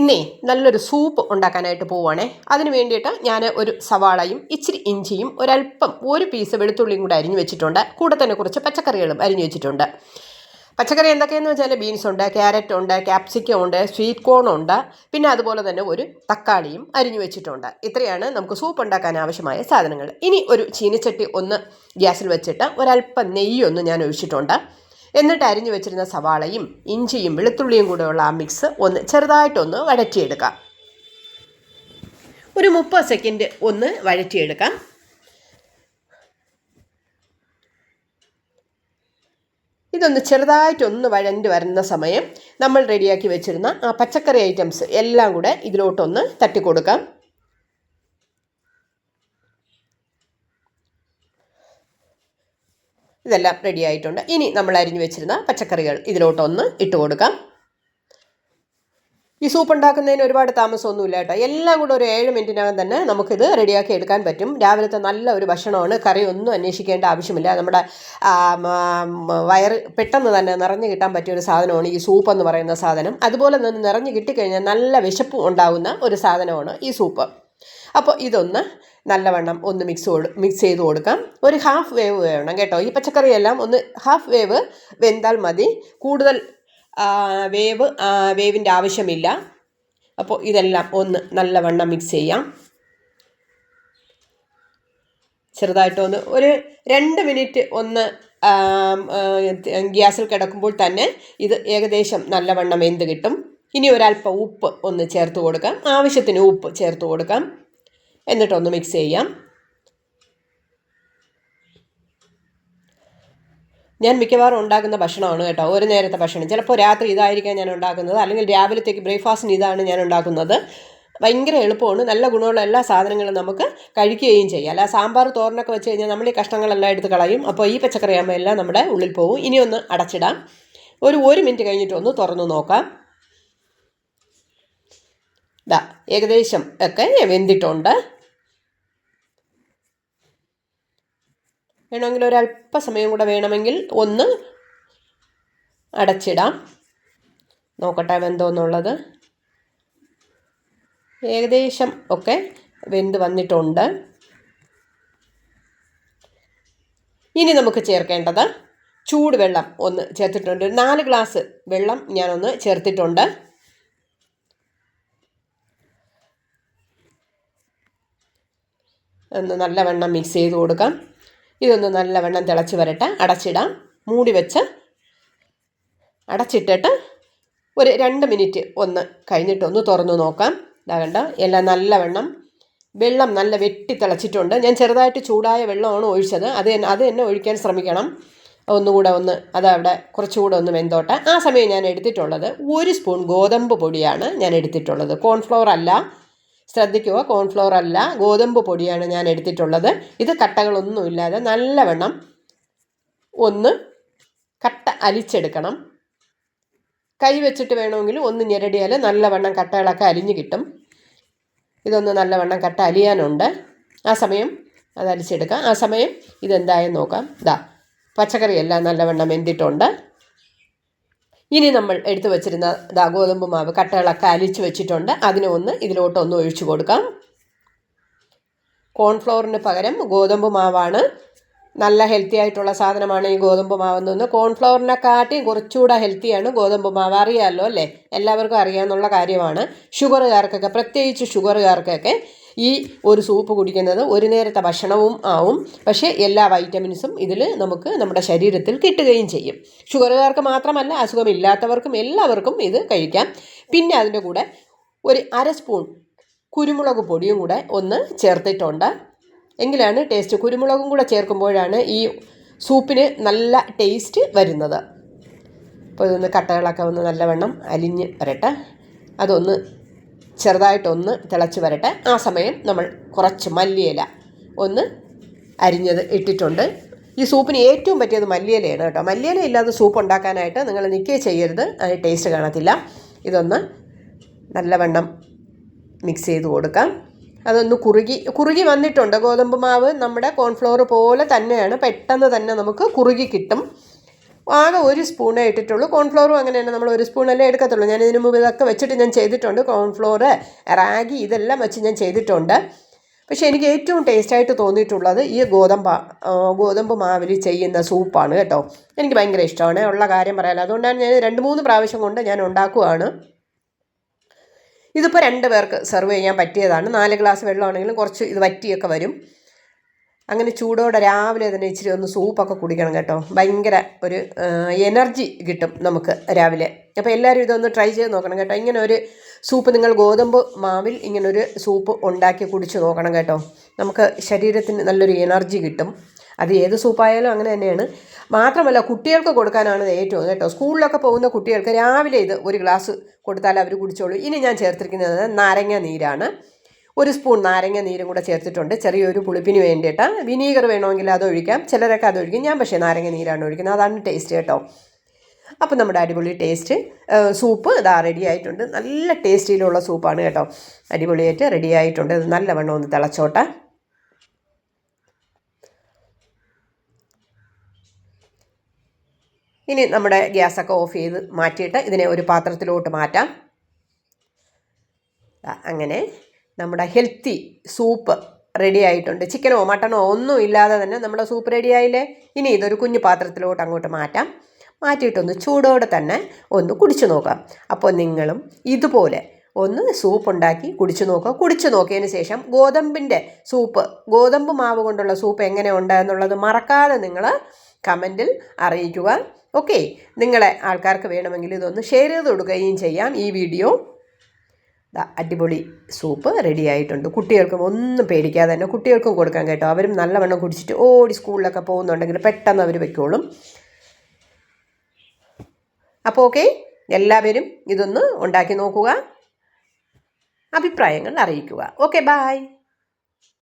ഇന്നേ നല്ലൊരു സൂപ്പ് ഉണ്ടാക്കാനായിട്ട് പോവുകയാണേ അതിന് വേണ്ടിയിട്ട് ഞാൻ ഒരു സവാളയും ഇച്ചിരി ഇഞ്ചിയും ഒരല്പം ഒരു പീസ് വെളുത്തുള്ളിയും കൂടെ അരിഞ്ഞു വെച്ചിട്ടുണ്ട്. കൂടെ തന്നെ കുറച്ച് പച്ചക്കറികളും അരിഞ്ഞു വെച്ചിട്ടുണ്ട്. പച്ചക്കറി എന്തൊക്കെയെന്ന് വെച്ചാൽ ബീൻസ് ഉണ്ട് ക്യാരറ്റ് ഉണ്ട് ക്യാപ്സിക്കം ഉണ്ട് സ്വീറ്റ് കോൺ ഉണ്ട്. പിന്നെ അതുപോലെ തന്നെ ഒരു തക്കാളിയും അരിഞ്ഞു വെച്ചിട്ടുണ്ട്. ഇത്രയാണ് നമുക്ക് സൂപ്പ് ഉണ്ടാക്കാൻ ആവശ്യമായ സാധനങ്ങൾ. ഇനി ഒരു ചീനച്ചട്ടി ഒന്ന് ഗ്യാസിൽ വെച്ചിട്ട് ഒരല്പം നെയ്യൊന്ന് ഞാൻ ഒഴിച്ചിട്ടുണ്ട്. എന്നിട്ട് അരിഞ്ഞു വെച്ചിരുന്ന സവാളയും ഇഞ്ചിയും വെളുത്തുള്ളിയും കൂടെയുള്ള ആ മിക്സ് ഒന്ന് ചെറുതായിട്ടൊന്ന് വഴറ്റിയെടുക്കാം. ഒരു മുപ്പത് സെക്കൻഡ് ഒന്ന് വഴറ്റിയെടുക്കാം. ഇതൊന്ന് ചെറുതായിട്ടൊന്ന് വഴണ്ട് വരുന്ന സമയം നമ്മൾ റെഡിയാക്കി വെച്ചിരുന്ന ആ പച്ചക്കറി ഐറ്റംസ് എല്ലാം കൂടെ ഇതിലോട്ടൊന്ന് തട്ടിക്കൊടുക്കാം. ഇതെല്ലാം റെഡി ആയിട്ടുണ്ട്. ഇനി നമ്മൾ അരിഞ്ഞു വെച്ചിരുന്ന പച്ചക്കറികൾ ഇതിലോട്ടൊന്ന് ഇട്ട് കൊടുക്കാം. ഈ സൂപ്പ് ഉണ്ടാക്കുന്നതിന് ഒരുപാട് താമസമൊന്നുമില്ല കേട്ടോ. എല്ലാം കൂടെ ഒരു ഏഴ് മിനിറ്റിനകം തന്നെ നമുക്കിത് റെഡിയാക്കി എടുക്കാൻ പറ്റും. രാവിലത്തെ നല്ല ഒരു ഭക്ഷണമാണ്. കറി ഒന്നും അന്വേഷിക്കേണ്ട ആവശ്യമില്ല. നമ്മുടെ വയറ് പെട്ടെന്ന് തന്നെ നിറഞ്ഞു കിട്ടാൻ പറ്റിയ ഒരു സാധനമാണ് ഈ സൂപ്പ് എന്ന് പറയുന്ന സാധനം. അതുപോലെ തന്നെ നിറഞ്ഞു കിട്ടിക്കഴിഞ്ഞാൽ നല്ല വിശപ്പ് ഉണ്ടാകുന്ന ഒരു സാധനമാണ് ഈ സൂപ്പ് അപ്പോൾ ഇതൊന്ന് നല്ലവണ്ണം ഒന്ന് മിക്സ് മിക്സ് ചെയ്ത് കൊടുക്കാം. ഒരു ഹാഫ് വേവ് വേണം കേട്ടോ. ഈ പച്ചക്കറിയെല്ലാം ഒന്ന് ഹാഫ് വേവ് വെന്താൽ മതി. കൂടുതൽ വേവ് വേവിന്റെ ആവശ്യമില്ല. അപ്പോൾ ഇതെല്ലാം ഒന്ന് നല്ലവണ്ണം മിക്സ് ചെയ്യാം. ചെറുതായിട്ടൊന്ന് ഒരു രണ്ട് മിനിറ്റ് ഒന്ന് ഗ്യാസിൽ കിടക്കുമ്പോൾ തന്നെ ഇത് ഏകദേശം നല്ലവണ്ണം വെന്ത് കിട്ടും. ഇനി ഒരല്പം ഉപ്പ് ഒന്ന് ചേർത്ത് കൊടുക്കാം. ആവശ്യത്തിന് ഉപ്പ് ചേർത്ത് കൊടുക്കാം. എന്നിട്ടൊന്ന് മിക്സ് ചെയ്യാം. ഞാൻ മിക്കവാറും ഉണ്ടാക്കുന്ന ഭക്ഷണമാണ് കേട്ടോ. ഒരു നേരത്തെ ഭക്ഷണം. ചിലപ്പോൾ രാത്രി ഇതായിരിക്കാം ഞാൻ ഉണ്ടാക്കുന്നത്. അല്ലെങ്കിൽ രാവിലത്തേക്ക് ബ്രേക്ക്ഫാസ്റ്റിന് ഇതാണ് ഞാൻ ഉണ്ടാക്കുന്നത്. ഭയങ്കര എളുപ്പമാണ്. നല്ല ഗുണമുള്ള എല്ലാ സാധനങ്ങളും നമുക്ക് കഴിക്കുകയും ചെയ്യാം. അല്ല സാമ്പാർ തോരനൊക്കെ വെച്ച് കഴിഞ്ഞാൽ നമ്മൾ ഈ കഷ്ണങ്ങളെല്ലാം എടുത്ത് കളയും. അപ്പോൾ ഈ പച്ചക്കറിയാകുമ്പോൾ എല്ലാം നമ്മുടെ ഉള്ളിൽ പോകും. ഇനി ഒന്ന് അടച്ചിടാം. ഒരു ഒരു മിനിറ്റ് കഴിഞ്ഞിട്ട് ഒന്ന് തുറന്നു നോക്കാം. ഇതാ ഏകദേശം ഒക്കെ വെന്തിട്ടുണ്ട്. വേണമെങ്കിൽ ഒരല്പസമയം കൂടെ വേണമെങ്കിൽ ഒന്ന് അടച്ചിടാം. നോക്കട്ടെ വെന്തോന്നുള്ളത്. ഏകദേശം ഒക്കെ വെന്ത് വന്നിട്ടുണ്ട്. ഇനി നമുക്ക് ചേർക്കേണ്ടത് ചൂടുവെള്ളം ഒന്ന് ചേർത്തിട്ടുണ്ട്. നാല് ഗ്ലാസ് വെള്ളം ഞാനൊന്ന് ചേർത്തിട്ടുണ്ട്. ഒന്ന് നല്ലവണ്ണം മിക്സ് ചെയ്ത് കൊടുക്കാം. ഇതൊന്ന് നല്ലവണ്ണം തിളച്ച് വരട്ടെ. അടച്ചിടാം. മൂടി വെച്ച് അടച്ചിട്ടിട്ട് ഒരു രണ്ട് മിനിറ്റ് ഒന്ന് കഴിഞ്ഞിട്ടൊന്ന് തുറന്നു നോക്കാം. ഇതാ കണ്ട? എല്ലാം നല്ലവണ്ണം വെള്ളം നല്ല വെട്ടി തിളച്ചിട്ടുണ്ട്. ഞാൻ ചെറുതായിട്ട് ചൂടായ വെള്ളമാണ് ഒഴിച്ചത്. അത് അത് തന്നെ ഒഴിക്കാൻ ശ്രമിക്കണം. ഒന്നുകൂടെ ഒന്ന് അത് അവിടെ കുറച്ചുകൂടെ ഒന്ന് വെന്തോട്ടെ. ആ സമയം ഞാൻ എടുത്തിട്ടുള്ളത് ഒരു സ്പൂൺ ഗോതമ്പ് പൊടിയാണ് ഞാൻ എടുത്തിട്ടുള്ളത്. കോൺഫ്ലവർ അല്ല. ശ്രദ്ധിക്കുക. കോൺഫ്ലോർ അല്ല. ഗോതമ്പ് പൊടിയാണ് ഞാൻ എടുത്തിട്ടുള്ളത്. ഇത് കട്ടകളൊന്നുമില്ലാതെ നല്ലവണ്ണം ഒന്ന് കട്ട അലിച്ചെടുക്കണം. കൈ വെച്ചിട്ട് വേണമെങ്കിൽ ഒന്ന് ഞെരടിയാൽ നല്ലവണ്ണം കട്ടകളൊക്കെ അലിഞ്ഞു കിട്ടും. ഇതൊന്ന് നല്ലവണ്ണം കട്ട അലിയാനുണ്ട്. ആ സമയം അത് അലിച്ചെടുക്കാം. ആ സമയം ഇതെന്തായെന്ന് നോക്കാം. ഇതാ പച്ചക്കറിയെല്ലാം നല്ലവണ്ണം വെന്തിട്ടുണ്ട്. ഇനി നമ്മൾ എടുത്തു വച്ചിരുന്ന ദാ ഗോതമ്പ് മാവ് കട്ടകളൊക്കെ അലിച്ചു വെച്ചിട്ടുണ്ട്. അതിനെ ഒന്ന് ഇതിലോട്ട് ഒന്ന് ഒഴിച്ചു കൊടുക്കാം. കോൺഫ്ലോറിന് പകരം ഗോതമ്പ് മാവാണ്. നല്ല ഹെൽത്തി ആയിട്ടുള്ള സാധനമാണ് ഈ ഗോതമ്പ് മാവെന്ന് തോന്നുന്നു. കോൺഫ്ലവറിനെക്കാട്ടിയും കുറച്ചുകൂടെ ഹെൽത്തിയാണ് ഗോതമ്പ് മാവ്. അറിയാമല്ലോ അല്ലേ? എല്ലാവർക്കും അറിയാമെന്നുള്ള കാര്യമാണ്. ഷുഗറുകാർക്കൊക്കെ പ്രത്യേകിച്ച് ഷുഗറുകാർക്കൊക്കെ ഈ ഒരു സൂപ്പ് കുടിക്കുന്നത് ഒരു നേരത്തെ ഭക്ഷണവും ആവും. പക്ഷേ എല്ലാ വൈറ്റമിൻസും ഇതിൽ നമുക്ക് നമ്മുടെ ശരീരത്തിൽ കിട്ടുകയും ചെയ്യും. ഷുഗറുകാർക്ക് മാത്രമല്ല അസുഖമില്ലാത്തവർക്കും എല്ലാവർക്കും ഇത് കഴിക്കാം. പിന്നെ അതിന്റെ കൂടെ ഒരു അര സ്പൂൺ കുരുമുളക് പൊടിയും കൂടെ ഒന്ന് ചേർത്തിട്ടുണ്ട്. എങ്കിലാണ് ടേസ്റ്റ്. കുരുമുളകും കൂടെ ചേർക്കുമ്പോഴാണ് ഈ സൂപ്പിന് നല്ല ടേസ്റ്റ് വരുന്നത്. അപ്പോൾ ഇതൊന്ന് കട്ടകളൊക്കെ ഒന്ന് നല്ലവണ്ണം അലിഞ്ഞ് വരട്ടെ. അതൊന്ന് ചെറുതായിട്ടൊന്ന് തിളച്ച് വരട്ടെ. ആ സമയം നമ്മൾ കുറച്ച് മല്ലിയില ഒന്ന് അരിഞ്ഞത് ഇട്ടിട്ടുണ്ട്. ഈ സൂപ്പിന് ഏറ്റവും പറ്റിയത് മല്ലിയിലയാണ് കേട്ടോ. മല്ലിയില ഇല്ലാതെ സൂപ്പ് ഉണ്ടാക്കാനായിട്ട് നിങ്ങൾ നിൽക്കുകയും ചെയ്യരുത്. അതിന് ടേസ്റ്റ് കാണത്തില്ല. ഇതൊന്ന് നല്ലവണ്ണം മിക്സ് ചെയ്ത് കൊടുക്കാം. അതൊന്ന് കുറുകി കുറുകി വന്നിട്ടുണ്ട്. ഗോതമ്പ് മാവ് നമ്മുടെ കോൺഫ്ലോർ പോലെ തന്നെയാണ്. പെട്ടെന്ന് തന്നെ നമുക്ക് കുറുകി കിട്ടും. ആകെ ഒരു സ്പൂണേ ഇട്ടിട്ടുള്ളൂ. കോൺഫ്ലോറും അങ്ങനെ തന്നെ നമ്മൾ ഒരു സ്പൂണല്ലേ എടുക്കത്തുള്ളൂ. ഞാൻ ഇതിനു മുമ്പ് ഇതൊക്കെ വെച്ചിട്ട് ഞാൻ ചെയ്തിട്ടുണ്ട്. കോൺഫ്ലോർ റാഗി ഇതെല്ലാം വെച്ച് ഞാൻ ചെയ്തിട്ടുണ്ട്. പക്ഷേ എനിക്ക് ഏറ്റവും ടേസ്റ്റായിട്ട് തോന്നിയിട്ടുള്ളത് ഈ ഗോതമ്പ് ഗോതമ്പ് മാവിൽ ചെയ്യുന്ന സൂപ്പാണ് കേട്ടോ. എനിക്ക് ഭയങ്കര ഇഷ്ടമാണ്. ഉള്ള കാര്യം പറയാമല്ലോ അതുകൊണ്ടാണ് ഞാൻ രണ്ട് മൂന്ന് പ്രാവശ്യം കൊണ്ട് ഞാൻ ഉണ്ടാക്കുവാണ്. ഇതിപ്പോൾ രണ്ട് പേർക്ക് സെർവ് ചെയ്യാൻ പറ്റിയതാണ്. നാല് ഗ്ലാസ് വെള്ളമാണെങ്കിലും കുറച്ച് ഇത് വറ്റിയൊക്കെ വരും. അങ്ങനെ ചൂടോടെ രാവിലെ തന്നെ ഇച്ചിരി ഒന്ന് സൂപ്പൊക്കെ കുടിക്കണം കേട്ടോ. ഭയങ്കര ഒരു എനർജി കിട്ടും നമുക്ക് രാവിലെ. അപ്പോൾ എല്ലാവരും ഇതൊന്ന് ട്രൈ ചെയ്ത് നോക്കണം കേട്ടോ. ഇങ്ങനെ ഒരു സൂപ്പ് നിങ്ങൾ ഗോതമ്പ് മാവിൽ ഇങ്ങനൊരു സൂപ്പ് ഉണ്ടാക്കി കുടിച്ച് നോക്കണം കേട്ടോ. നമുക്ക് ശരീരത്തിന് നല്ലൊരു എനർജി കിട്ടും. അത് ഏത് സൂപ്പായാലും അങ്ങനെ തന്നെയാണ്. മാത്രമല്ല കുട്ടികൾക്ക് കൊടുക്കാനാണ് ഏറ്റവും കേട്ടോ. സ്കൂളിലൊക്കെ പോകുന്ന കുട്ടികൾക്ക് രാവിലെ ഇത് ഒരു ഗ്ലാസ് കൊടുത്താൽ അവർ കുടിച്ചോളൂ. ഇനി ഞാൻ ചേർത്തിരിക്കുന്നത് നാരങ്ങ നീരാണ്. ഒരു സ്പൂൺ നാരങ്ങ നീരും കൂടെ ചേർത്തിട്ടുണ്ട്. ചെറിയൊരു പുളിപ്പിന് വേണ്ടിയിട്ട്. വിനീഗർ വേണമെങ്കിൽ അത് ഒഴിക്കാം. ചിലരൊക്കെ അത് ഒഴിക്കും. ഞാൻ പക്ഷേ നാരങ്ങ നീരാണ് ഒഴിക്കുന്നത്. അതാണ് ടേസ്റ്റ് കേട്ടോ. അപ്പം നമ്മുടെ അടിപൊളി ടേസ്റ്റ് സൂപ്പ് ഇതാ റെഡി ആയിട്ടുണ്ട്. നല്ല ടേസ്റ്റിലുള്ള സൂപ്പാണ് കേട്ടോ. അടിപൊളിയായിട്ട് റെഡി ആയിട്ടുണ്ട്. ഇത് നല്ലവണ്ണം ഒന്ന് തിളച്ചോട്ടെ. ഇനി നമ്മുടെ ഗ്യാസൊക്കെ ഓഫ് ചെയ്ത് മാറ്റിയിട്ട് ഇതിനെ ഒരു പാത്രത്തിലോട്ട് മാറ്റാം. അങ്ങനെ. നമ്മുടെ ഹെൽത്തി സൂപ്പ് റെഡി ആയിട്ടുണ്ട്. ചിക്കനോ മട്ടണോ ഒന്നും ഇല്ലാതെ തന്നെ നമ്മുടെ സൂപ്പ് റെഡി ആയില്ലേ? ഇനി ഇതൊരു കുഞ്ഞു പാത്രത്തിലോട്ട് അങ്ങോട്ട് മാറ്റാം. മാറ്റിയിട്ടൊന്ന് ചൂടോടെ തന്നെ ഒന്ന് കുടിച്ചു നോക്കാം. അപ്പോൾ നിങ്ങളും ഇതുപോലെ ഒന്ന് സൂപ്പ് ഉണ്ടാക്കി കുടിച്ചു നോക്കുക. കുടിച്ചു നോക്കിയതിന് ശേഷം ഗോതമ്പിന്റെ സൂപ്പ് ഗോതമ്പ് മാവ് കൊണ്ടുള്ള സൂപ്പ് എങ്ങനെ ഉണ്ട് എന്നുള്ളത് മറക്കാതെ നിങ്ങൾ കമന്റിൽ അറിയിക്കുക. ഓക്കെ നിങ്ങളെ ആൾക്കാർക്ക് വേണമെങ്കിൽ ഇതൊന്ന് ഷെയർ ചെയ്ത് കൊടുക്കുകയും ചെയ്യാം. ഈ വീഡിയോ അടിപൊളി സൂപ്പ് റെഡി ആയിട്ടുണ്ട്. കുട്ടികൾക്കും ഒന്നും പേടിക്കാതെ തന്നെ കുട്ടികൾക്കും കൊടുക്കാൻ കേട്ടോ. അവരും നല്ലവണ്ണം കുടിച്ചിട്ട് ഓടി സ്കൂളിലൊക്കെ പോകുന്നുണ്ടെങ്കിൽ പെട്ടെന്ന് അവർ വെക്കോളും. അപ്പോൾ ഓക്കെ എല്ലാവരും ഇതൊന്ന് ഉണ്ടാക്കി നോക്കുക. അഭിപ്രായങ്ങൾ അറിയിക്കുക. Okay bye